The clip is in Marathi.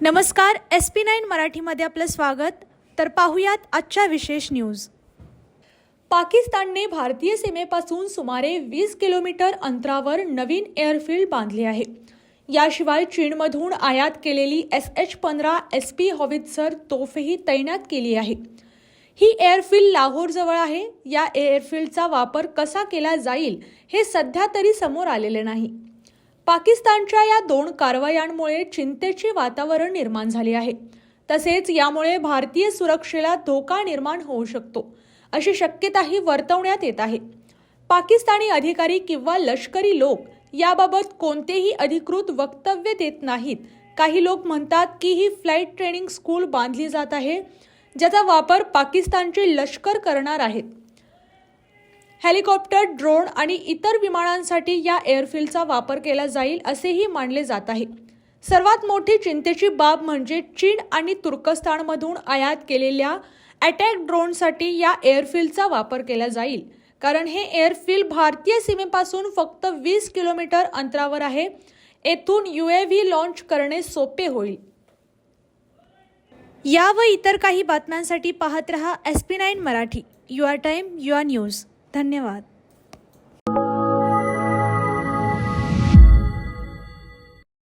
नमस्कार एस पी नाईन मराठीमध्ये आपलं स्वागत. तर पाहुयात आजच्या विशेष न्यूज. पाकिस्तानने भारतीय सीमेपासून सुमारे वीस किलोमीटर अंतरावर नवीन एअरफील्ड बांधले आहे. याशिवाय चीनमधून आयात केलेली एस एच पंधरा एस पी हॉवित्सर तोफही तैनात केली आहे. ही एअरफील्ड लाहोरजवळ आहे. या एअरफील्डचा वापर कसा केला जाईल हे सध्या तरी समोर आलेले नाही. पाकिस्तानच्या या दोन कारवायांमुळे चिंतेचे वातावरण निर्माण झाले आहे. तसेच यामुळे भारतीय सुरक्षेला धोका निर्माण होऊ शकतो अशी शक्यताही वर्तवण्यात येत आहे. पाकिस्तानी अधिकारी किंवा लष्करी लोक याबाबत कोणतेही अधिकृत वक्तव्य देत नाहीत. काही लोक म्हणतात की ही फ्लाईट ट्रेनिंग स्कूल बांधली जात आहे ज्याचा वापर पाकिस्तानचे लष्कर करणार आहेत. हेलिकॉप्टर ड्रोन आणि इतर विमानांसाठी या एअरफील्डचा वापर केला जाईल असेही मानले जात आहे. सर्वात मोठी चिंतेची बाब म्हणजे चीन आणि तुर्कस्तानमधून आयात केलेल्या अटॅक ड्रोनसाठी या एअरफील्डचा वापर केला जाईल. कारण हे एअरफील्ड भारतीय सीमेपासून फक्त वीस किलोमीटर अंतरावर आहे. येथून यू ए व्ही लॉन्च करणे सोपे होईल. या व इतर काही बातम्यांसाठी पाहत रहा S P nine Marathi. Your time your news. धन्यवाद.